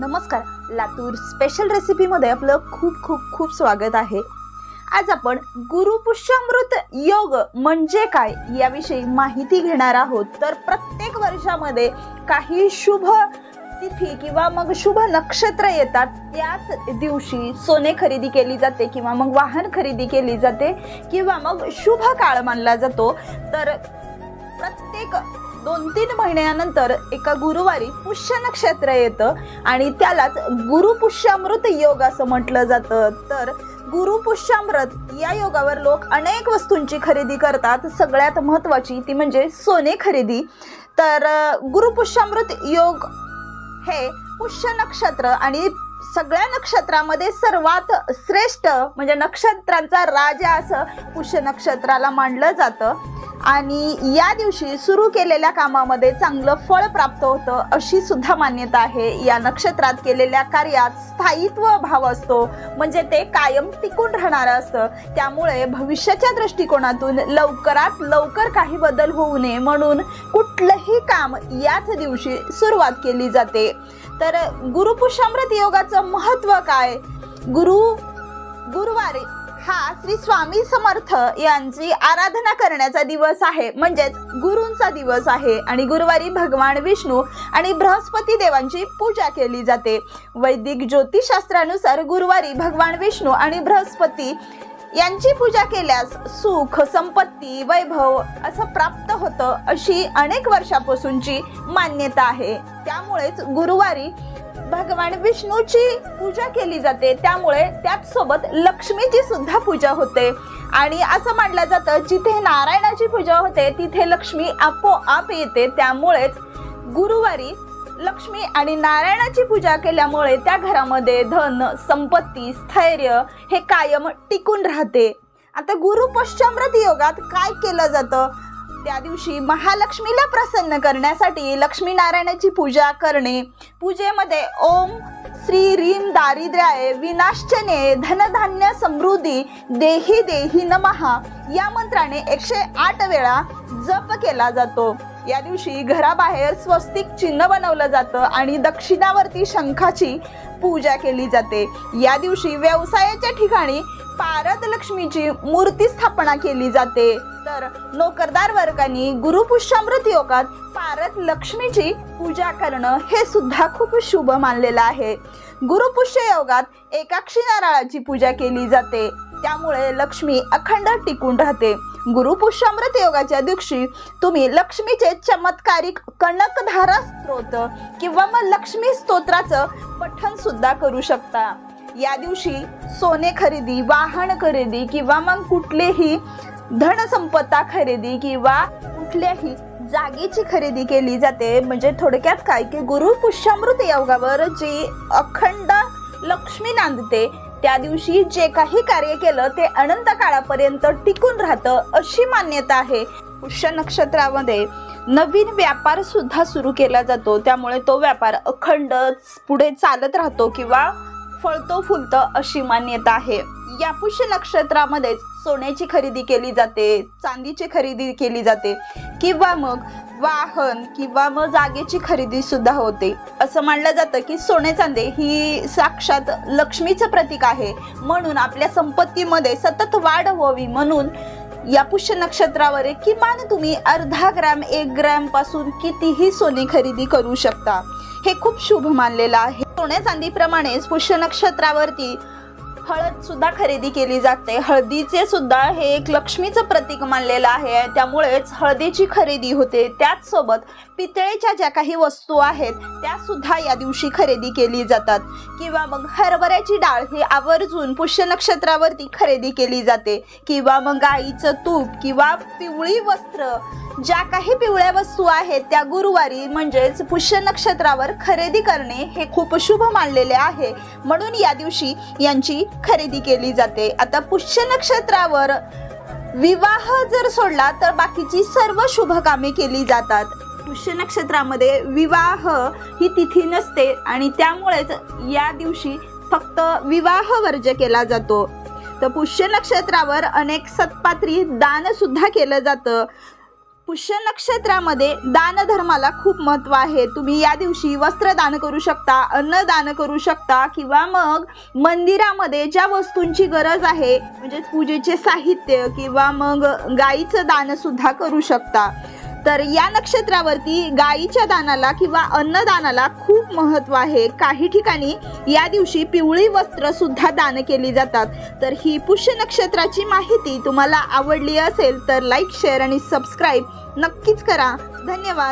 नमस्कार. लातूर स्पेशल रेसिपीमध्ये आपलं खूप खूप खूप स्वागत आहे. आज आपण गुरुपुष्यामृत योग म्हणजे काय याविषयी माहिती घेणार आहोत. तर प्रत्येक वर्षामध्ये काही शुभ तिथी किंवा मग शुभ नक्षत्र येतात. त्याच दिवशी सोने खरेदी केली जाते किंवा मग वाहन खरेदी केली जाते किंवा मग शुभ काळ मानला जातो. तर प्रत्येक दोन तीन महिन्यानंतर एका गुरुवारी पुष्य नक्षत्र येतं आणि त्यालाच गुरुपुष्यामृत योग असं म्हटलं जातं. तर गुरुपुष्यामृत या योगावर लोक अनेक वस्तूंची खरेदी करतात. सगळ्यात महत्त्वाची ती म्हणजे सोने खरेदी. तर गुरुपुष्यामृत योग हे पुष्य नक्षत्र आणि सगळ्या नक्षत्रामध्ये सर्वात श्रेष्ठ म्हणजे नक्षत्रांचा राजा असं पुष्य नक्षत्राला मानलं जातं. आणि या दिवशी सुरू केलेल्या कामामध्ये चांगलं फळ प्राप्त होतं अशी सुद्धा मान्यता आहे. या नक्षत्रात केलेल्या कार्यात स्थायित्व भाव असतो. म्हणजे ते कायम टिकून राहणारं असतं. त्यामुळे भविष्याच्या दृष्टिकोनातून लवकरात लवकर काही बदल होऊ नये म्हणून कुठलंही काम याच दिवशी सुरुवात केली जाते. तर गुरुपुषामृत योगाचं महत्त्व काय? गुरु गुरुवारी हा श्री स्वामी समर्थ यांची आराधना करण्याचा दिवस आहे. म्हणजेच गुरूंचा दिवस आहे आणि गुरुवारी भगवान विष्णू आणि बृहस्पती देवांची पूजा केली जाते. वैदिक ज्योतिषशास्त्रानुसार गुरुवारी भगवान विष्णू आणि बृहस्पती यांची पूजा केल्यास सुख संपत्ती वैभव असं प्राप्त होतं अशी अनेक वर्षापासूनची मान्यता आहे. त्यामुळेच गुरुवारी भगवान विष्णूची पूजा केली जाते. त्यामुळे त्याच सोबत लक्ष्मीची सुद्धा पूजा होते. आणि असं मानलं जातं जिथे नारायणाची पूजा होते तिथे लक्ष्मी आपोआप येते. त्यामुळेच गुरुवारी लक्ष्मी आणि नारायणाची पूजा केल्यामुळे त्या घरामध्ये धन संपत्ती स्थैर्य हे कायम टिकून राहते. आता गुरु पश्चामृत योगात काय केलं जातं? त्या दिवशी महालक्ष्मीला प्रसन्न करण्यासाठी लक्ष्मीनारायणाची पूजा करणे. पूजेमध्ये ओम श्री रीम दारिद्र्याय विनाश्चने धनधान्य समृद्धी देही देही नमहा या मंत्राने एकशे आठ वेळा जप केला जातो. या दिवशी घराबाहेर स्वस्तिक चिन्ह बनवलं जातं आणि दक्षिणावरती शंखाची पूजा केली जाते. या दिवशी व्यवसायाच्या ठिकाणी पारद लक्ष्मीची मूर्ती स्थापना केली जाते. तर नोकरदार वर्गाने गुरुपुष्यामृत योगात पारत लक्ष्मीची पूजा करणं हे सुद्धा खूप शुभ मानलेलं आहे. गुरुपुष्य योगात एकाक्षी नारळाची पूजा केली जाते. त्यामुळे लक्ष्मी अखंड टिकून राहते. गुरुपुष्यामृत योगाच्या दिवशी तुम्ही लक्ष्मीचे चमत्कारिक कणकधारा स्त्रोत किंवा मग लक्ष्मी स्तोत्राचं पठण सुद्धा करू शकता. या दिवशी सोने खरेदी वाहन खरेदी किंवा मग कुठलेही धनसंपत्ता खरेदी किंवा कुठल्याही जागेची खरेदी केली जाते. म्हणजे थोडक्यात काय की गुरु पुष्यामृत योगावर जी अखंड लक्ष्मी नांदते त्या दिवशी जे काही कार्य केलं ते अनंत काळापर्यंत टिकून राहतं अशी मान्यता आहे. पुष्य नक्षत्रामध्ये नवीन व्यापार सुद्धा सुरू केला जातो. त्यामुळे तो व्यापार अखंड पुढे चालत राहतो किंवा फळतो फुलतं अशी मान्यता आहे. या पुष्य नक्षत्रामध्येच सोन्याची खरेदी केली जाते चांदीची खरेदी केली जाते किंवा मग वाहन किंवा मग जागेची खरेदी सुद्धा होते. असं मानलं जातं की सोने चांदे ही साक्षात लक्ष्मीचं प्रतीक आहे. म्हणून आपल्या संपत्तीमध्ये सतत वाढ व्हावी म्हणून या पुष्य नक्षत्रावर किमान तुम्ही अर्धा ग्रॅम एक ग्रॅमपासून कितीही सोने खरेदी करू शकता. हे खूप शुभ मानलेलं आहे. सोन्या चांदीप्रमाणेच पुष्य नक्षत्रावरती हळद सुद्धा खरेदी केली जाते. हळदीचे सुद्धा हे एक लक्ष्मीचं प्रतीक मानलेलं आहे. त्यामुळेच हळदीची खरेदी होते. त्याचसोबत पितळेच्या ज्या काही वस्तू आहेत त्या सुद्धा या दिवशी खरेदी केली जातात. किंवा मग हरभऱ्याची डाळ ही आवर्जून पुष्य नक्षत्रावरती खरेदी केली जाते. किंवा मग गाईचं तूप किंवा पिवळी वस्त्र ज्या काही पिवळ्या वस्तू आहेत त्या गुरुवारी म्हणजेच पुष्य नक्षत्रावर खरेदी करणे हे खूप शुभ मानलेले आहे. म्हणून या दिवशी यांची खरेदी केली जाते. आता पुष्य नक्षत्रावर विवाह जर सोडला तर बाकीची सर्व शुभ कामे केली जातात. पुष्य नक्षत्रामध्ये विवाह ही तिथी नसते आणि त्यामुळेच या दिवशी फक्त विवाह वर्ज केला जातो. तर पुष्य नक्षत्रावर अनेक सत्पात्री दान सुद्धा केलं जातं. पुष्य नक्षत्रामध्ये दानधर्माला खूप महत्त्व आहे. तुम्ही या दिवशी वस्त्र दान करू शकता अन्न दान करू शकता किंवा मग मंदिरामध्ये ज्या वस्तूंची गरज आहे म्हणजे पूजेचे साहित्य किंवा मग गाईचं दान सुद्धा करू शकता. तर या नक्षत्रावरती गाईच्या दानाला किंवा अन्नदानाला खूप महत्त्व आहे. काही ठिकाणी या दिवशी पिवळी वस्त्र सुद्धा दान केली जातात. तर ही पुष्य नक्षत्राची माहिती तुम्हाला आवडली असेल तर लाईक शेअर आणि सबस्क्राईब नक्कीच करा. धन्यवाद.